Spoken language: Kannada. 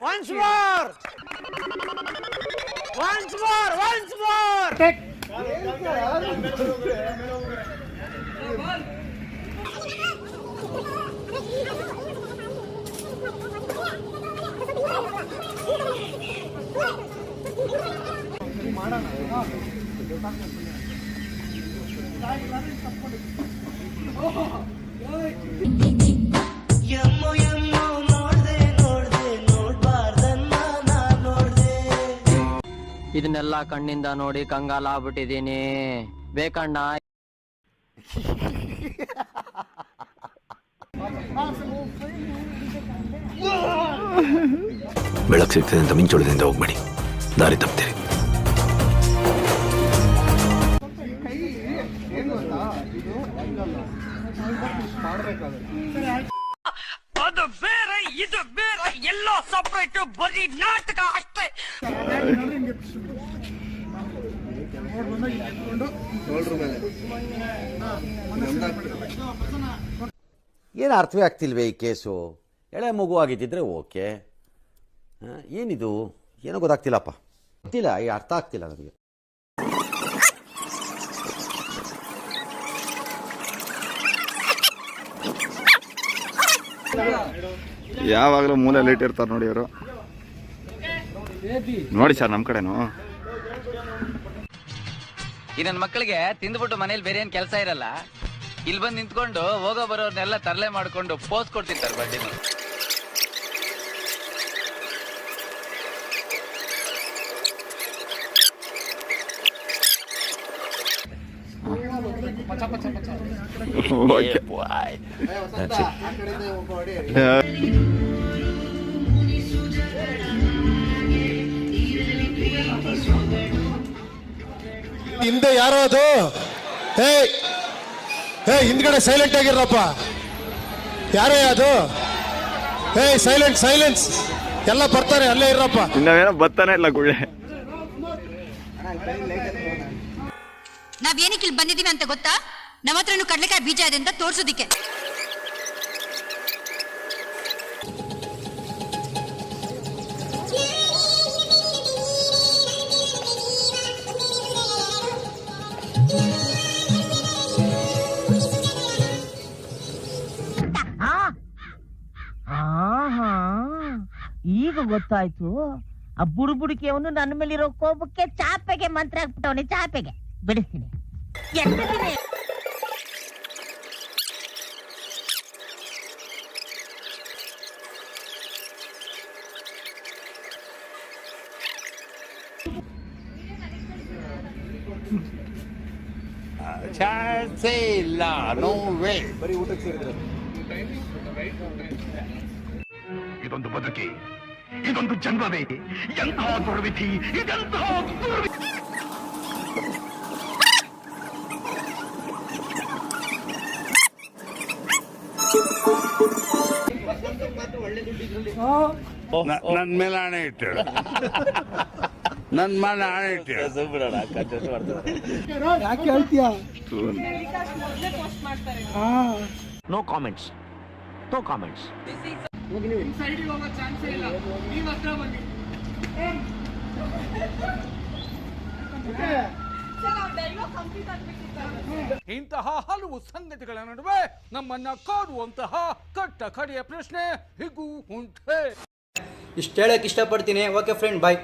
Once more! Once more! Once more! M ಇದನ್ನೆಲ್ಲ ಕಣ್ಣಿಂದ ನೋಡಿ ಕಂಗಾಲ ಆಗ್ಬಿಟ್ಟಿದೀನಿ ಬೇಕಣ್ಣ? ಬೆಳಕು ಸಿಗ್ತದೆ ಅಂತ ಮಿಂಚೊಳದಿಂದ ಹೋಗ್ಬೇಡಿ. ದಾರಿ ತಪ್ತೀರಿ ಅದು ಬೇರೆ, ಇದು ಬೇರೆ, ಎಲ್ಲ ಸಪರೇಟ್ ಬರೀ ನಾಟಕ ಅಷ್ಟೇ. ಏನು ಅರ್ಥವೇ ಆಗ್ತಿಲ್ವೇ ಈ ಕೇಸು? ಎಳೆ ಮಗು ಆಗಿದ್ದಿದ್ರೆ ಓಕೆ. ಏನಿದು? ಏನೋ ಗೊತ್ತಾಗ್ತಿಲ್ಲಪ್ಪ. ಗೊತ್ತಿಲ್ಲ, ಈ ಅರ್ಥ ಆಗ್ತಿಲ್ಲ ನನಗೆ ಯಾವಾಗಲೂ ಮೂಲೆಯಲ್ಲಿ ಇಟ್ಟಿರ್ತಾರೆ ನೋಡಿ ಅವರು ನೋಡಿ ಸರ್ ನಮ್ಮ ಕಡೆನು. ಈ ನನ್ನ ಮಕ್ಕಳಿಗೆ ತಿಂದ್ಬಿಟ್ಟು ಮನೇಲಿ ಬೇರೆ ಏನ್ ಕೆಲಸ ಇರಲ್ಲ. ಇಲ್ಲಿ ಬಂದು ನಿಂತ್ಕೊಂಡು ಹೋಗೋ ಬರೋರ್ನೆಲ್ಲ ತರಲೆ ಮಾಡ್ಕೊಂಡು ಪೋಸ್ ಕೊಡ್ತಿರ್ತಾರೆ ಬಡ್ಡಿನ ಓಕೆ That's it. ಹಿಂದೆ ಯಾರೋ ಅದು? ಹೇ ಹೇ ಹಿಂದ್ಗಡೆ ಸೈಲೆಂಟ್ ಆಗಿರಪ್ಪ ಯಾರೇ ಅದು? ಹೇ ಸೈಲೆಂಟ್ ಸೈಲೆನ್ಸ್ ಎಲ್ಲ ಬರ್ತಾರೆ ಅಲ್ಲೇ ಇರಪ್ಪ ಇನ್ನವೇನೋ ಬತ್ತಾನೆ ಇಲ್ಲ ಗುಳ್ಳೆ. ನಾವ್ ಏನಕ್ಕೆ ಇಲ್ಲಿ ಬಂದಿದ್ದೀವಿ ಅಂತ ಗೊತ್ತಾ? ನಮ್ಮ ಹತ್ರನು ಕಡಲೆಕಾಯಿ ಬೀಜ ಇದೆ ಅಂತ ತೋರಿಸೋದಿಕ್ಕೆ. ಈಗ ಗೊತ್ತಾಯ್ತು. ಆ ಬುಡುಬುಡಿಕೆ ಅವನು ನನ್ನ ಮೇಲಿರೋ ಕೋಪಕ್ಕೆ ಚಾಪೆಗೆ ಮಂತ್ರ ಹಾಕ್ಬಿಟ್ಟವನೆ ಚಾಪೆಗೆ. ಬಿಡಿಸ್ತೀನಿ ಸೇರಿದ್ರೆ. ಇದೊಂದು ಬದುಕಿ ಇದೊಂದು ಜನ್ಮವೇ ಎಂತಹ ದುರ್ವಿಧಿ ಇದೆಂತಹ ನನ್ ಮೇಲೆ ಹಣೆ ಇಟ್ಟು ನನ್ ಮೇಲೆ ಹಣೆ ಇಟ್ಟಳು ನೋ ಕಾಮೆಂಟ್ಸ್ ನೋ ಕಾಮೆಂಟ್ಸ್ ಇಂತಹ ಹಲವು ಸಂಗತಿಗಳ ನಡುವೆ ನಮ್ಮನ್ನ ಕಾಡುವಂತಹ ಕಟ್ಟ ಕಡೆಯ ಪ್ರಶ್ನೆ ಹೀಗೂ ಉಂಟೆ. ಇಷ್ಟ ಹೇಳಕ್ ಇಷ್ಟಪಡ್ತೀನಿ. Okay friend bye